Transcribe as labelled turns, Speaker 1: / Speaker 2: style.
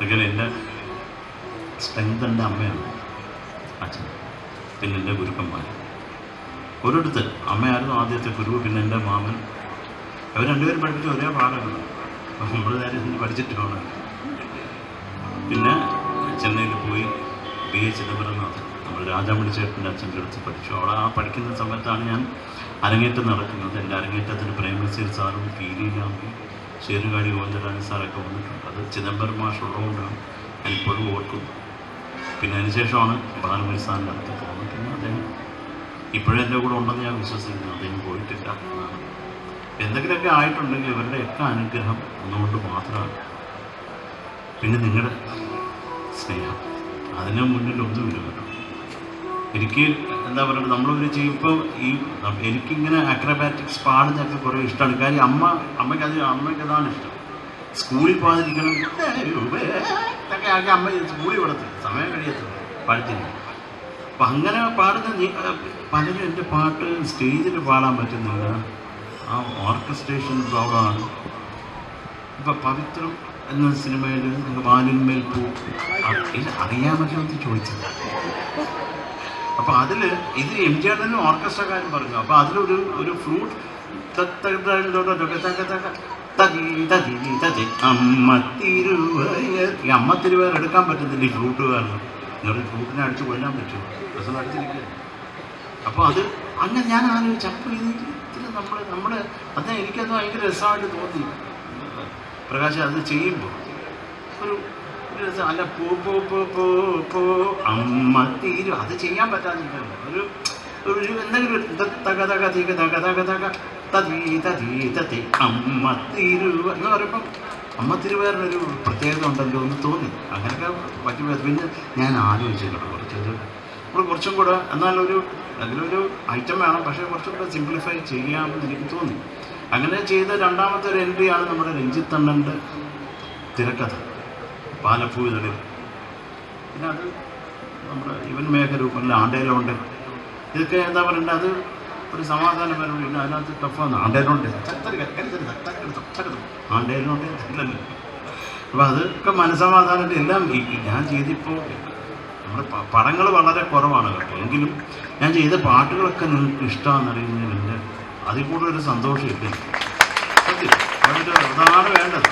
Speaker 1: അങ്ങനെ എന്റെ സ്ട്രെങ്ത് എന്റെ അമ്മയാണ്. അച്ഛൻ. പിന്നെ എന്റെ ഗുരുക്കന്മാർ. ഒരിടത്ത് അമ്മയായിരുന്നു ആദ്യത്തെ ഗുരു പിന്നെ എന്റെ മാമൻ. അവർ രണ്ടുപേരും പഠിപ്പിച്ച ഒരേ പാഠമാണ്. നമ്മൾ നേരെ പഠിച്ചിട്ട് പിന്നെ ചെന്നൈയിൽ പോയി ബി എ ചിദംബരനാഥൻ നമ്മൾ രാജാമണി ചേട്ടന്റെ അച്ഛന്റെ അടുത്ത് പഠിച്ചു. അവിടെ ആ പഠിക്കുന്ന സമയത്താണ് ഞാൻ അരങ്ങേറ്റം നടക്കുന്നത്. എന്റെ അരങ്ങേറ്റത്തിന് പ്രേമനസീർ സാറും പി ലീലാമ്പി ശേരുകാടി ഗോവിന്ദരാജൻ സാറൊക്കെ വന്നിട്ടുണ്ട്. അത് ചിദംബരം മാഷ് ഉള്ളതുകൊണ്ടാണ് ഞാൻ ഇപ്പോഴും ഓർക്കുന്നത്. പിന്നെ അതിനുശേഷമാണ് ബാലമണി സാറിന്റെ അടുത്ത് പോകുന്നത്. പിന്നെ അദ്ദേഹം ഇപ്പോഴും എന്റെ കൂടെ ഉണ്ടെന്ന് ഞാൻ വിശ്വസിക്കുന്നു. അദ്ദേഹം പോയിട്ടില്ല എന്നാണ്. എന്തെങ്കിലുമൊക്കെ ആയിട്ടുണ്ടെങ്കിൽ ഇവരുടെയൊക്കെ അനുഗ്രഹം ഒന്നുകൊണ്ട് മാത്രമാണ്. പിന്നെ നിങ്ങളുടെ സ്നേഹം. അതിന് മുന്നിൽ ഒന്നുമില്ല കേട്ടോ. എനിക്ക് എന്താ പറയുക നമ്മളൊരു ചെയ്യുമ്പോൾ ഈ എനിക്കിങ്ങനെ അക്രബാറ്റിക്സ് പാടുന്നതൊക്കെ കുറേ ഇഷ്ടമാണ് കാര്യം അമ്മ അമ്മയ്ക്ക് അത് അമ്മയ്ക്ക് അതാണ് ഇഷ്ടം. സ്കൂളിൽ പോകാതിരിക്കണം ഇതൊക്കെ ആക്കി അമ്മ സ്കൂളിൽ വിടത്തില്ല. സമയം കഴിയത്തില്ല. പാടത്തില്ല അപ്പം അങ്ങനെ പാടുന്ന പലരും എന്റെ പാട്ട് സ്റ്റേജിൽ പാടാൻ പറ്റുന്നില്ല ആ ഓർക്കസ്ട്രേഷൻ പ്രോഗ്രാമാണ്. ഇപ്പം പവിത്രം എന്ന സിനിമയിൽ വാലിന്മേൽ പൂ. അറിയാൻ പറ്റുമെന്ന് ചോദിച്ചത്. അപ്പോൾ അതിൽ ഇത് എം ജി ആർ തന്നെ ഓർക്കസ്ട്രക്കാരൻ പറഞ്ഞു അപ്പോൾ അതിലൊരു ഒരു ഫ്ലൂട്ട് അമ്മ തിരുവയർ എടുക്കാൻ പറ്റുന്നില്ല ഈ ഫ്ലൂട്ട് കാരണം നിങ്ങൾ ഫ്ലൂട്ടിനെ അടിച്ച് കൊല്ലാൻ പറ്റുമോ അസം അടിച്ചിരിക്കുക അപ്പോൾ അത് അങ്ങനെ ഞാൻ ആലോചിച്ചു അപ്പോൾ ഇത് നമ്മൾ നമ്മൾ അത് എനിക്കത് ഭയങ്കര രസമായിട്ട് തോന്നി പ്രകാശ് അത് ചെയ്യുമ്പോൾ ഒരു അല്ല പൂ പൂ പൂ പൂ പോ. അമ്മ തീരും. അത് ചെയ്യാൻ പറ്റാതിരിക്കുന്നു ഒരു ഒരു എന്തെങ്കിലും തക തക തീക തക തക. തക തതീ തതീ തതി അമ്മ എന്ന് പറയുമ്പം അമ്മ തിരുവേറിനൊരു പ്രത്യേകത ഉണ്ടല്ലോ എന്ന് തോന്നി. അങ്ങനെയൊക്കെ പറ്റുമ്പോൾ പിന്നെ ഞാൻ ആലോചിച്ചിട്ടുണ്ട് കുറച്ച് കുറച്ചൊരു. നമ്മൾ കുറച്ചും കൂടെ എന്നാലൊരു അതിലൊരു ഐറ്റം വേണം. പക്ഷേ കുറച്ചും കൂടെ സിംപ്ലിഫൈ ചെയ്യാമെന്ന് എനിക്ക് തോന്നി. അങ്ങനെ ചെയ്ത രണ്ടാമത്തെ ഒരു എൻട്രിയാണ് നമ്മുടെ രഞ്ജിത്തണ്ണന്റെ തിരക്കഥ. പാലപ്പൂ ഇതളിൽ പിന്നെ അത് നമ്മുടെ ഇവൻ മേഘരൂപങ്ങളിൽ ആണ്ടേലുണ്ട് ഇതൊക്കെ എന്താ പറയണ്ടത് അത് ഒരു സമാധാന വരും പിന്നെ അതിനകത്ത് ടഫാണ് ആണ്ടേലുണ്ട് ആണ്ടേലുണ്ട് ഇല്ലല്ലോ. അപ്പോൾ അതൊക്കെ മനസ്സമാധാനത്തിൽ എല്ലാം ഞാൻ ചെയ്തിപ്പോൾ നമ്മുടെ പടങ്ങൾ വളരെ കുറവാണ് കേട്ടോ. എങ്കിലും ഞാൻ ചെയ്ത പാട്ടുകളൊക്കെ നിങ്ങൾക്ക് ഇഷ്ടമാണെന്ന് അറിയുന്നതിൽ എന്റെ അതിൽ കൂടുതൽ സന്തോഷം ഇല്ല സത്യം. അതിന്റെ അതാണ് വേണ്ടത്